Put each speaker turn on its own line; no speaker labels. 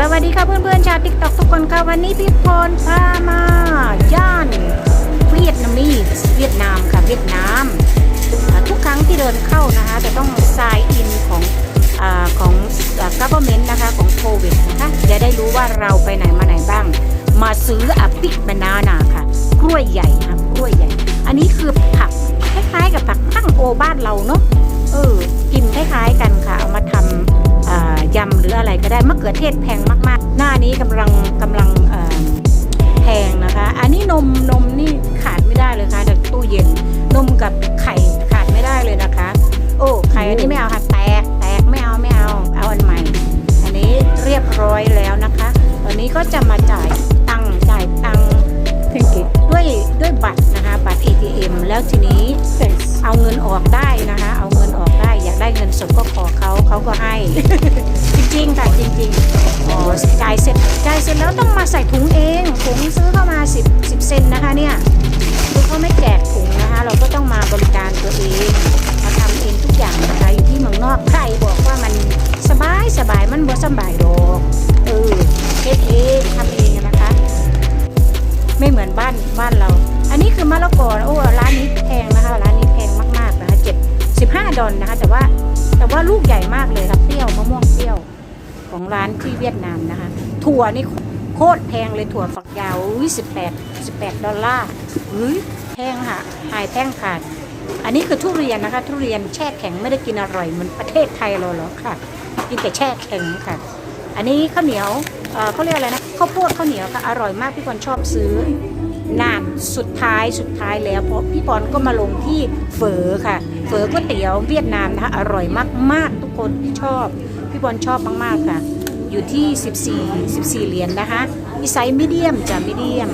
สวัสดีค่ะเพื่อนๆชาวติ๊กต็อกทุกคนค่ะวันนี้พี่พรพามาย่านเวียดนามีเวียดนามค่ะเวียดนามทุกครั้งที่เดินเข้านะคะจะต้อง sign in ของอาของอ่า government นะคะของโควิดนะคะจะได้รู้ว่าเราไปไหนมาไหนบ้าง มาซื้ออปิกบานานาค่ะกล้วยใหญ่ค่ะกล้วยใหญ่ อันนี้คือผักคล้ายๆกับผักตั้งโอบ้านเราเนาะเออกินคล้ายๆกันค่ะเอามา ขือเทศแพงมากๆ หน้านี้กำลังกำลังเอ่อแพงนะคะ อันนี้นมนมนี่ขาดไม่ได้เลยค่ะจากตู้เย็นนมกับไข่ขาดไม่ได้เลยนะคะ โอ้ไข่อันนี้ไม่เอาค่ะแตกแตกไม่เอาไม่เอาเอาอันใหม่ อันนี้เรียบร้อยแล้วนะคะ ตอนนี้ก็จะมาจ่ายตังค์จ่ายตังค์ด้วยด้วยบัตรนะคะบัตร ATM แล้วทีนี้เอาเงินออกได้นะคะ ร็จแล้วต้องมาใส่ถุงเองถุงซื้อเข้ามา 10 10 เซนนะคะเนี่ยคือเขาไม่แจกถุงนะคะ เราก็ต้องมาบริการตัวเองมาทำเองทุกอย่างนะคะอยู่ที่เมืองนอกใครบอกว่ามันสบายสบายมันบ่สบายดอกเออเฮ็ดเองทำเองนะคะ ไม่เหมือนบ้านบ้านเรา อันนี้คือมะละกอโอ้ร้านนี้แพงนะคะร้านนี้แพงมากๆนะคะเจ็ดสิบห้าดอลนะคะ แต่ว่าแต่ว่าลูกใหญ่มากเลยค่ะเปรี้ยวมะม่วงเปรี้ยวของร้านที่เวียดนามนะคะ ถั่วนี่โคตรแพงเลยถั่วฝักยาวอุ้ยสิบแปดสิบแปดดอลลาร์อุ้ยแพงค่ะหายแพงขาด อันนี้คือทุเรียนนะคะ ทุเรียนแช่แข็งไม่ได้กินอร่อยเหมือนประเทศไทยเราหรอกค่ะ กินแต่แช่แข็งค่ะ อันนี้ข้าวเหนียวเอ่อเขาเรียกอะไรนะข้าวโพดข้าวเหนียวค่ะอร่อยมากพี่ปอนชอบซื้อนานสุดท้ายสุดท้ายแล้วเพราะพี่ปอนก็มาลงที่เฝอค่ะ เฝอก๋วยเตี๋ยวเวียดนามนะคะอร่อยมากๆทุกคนชอบ พี่ปอนชอบมากๆค่ะ อยู่ที่ 14 14 เหรียญนะคะ มีไซส์มีเดียมจ้ะมีเดียม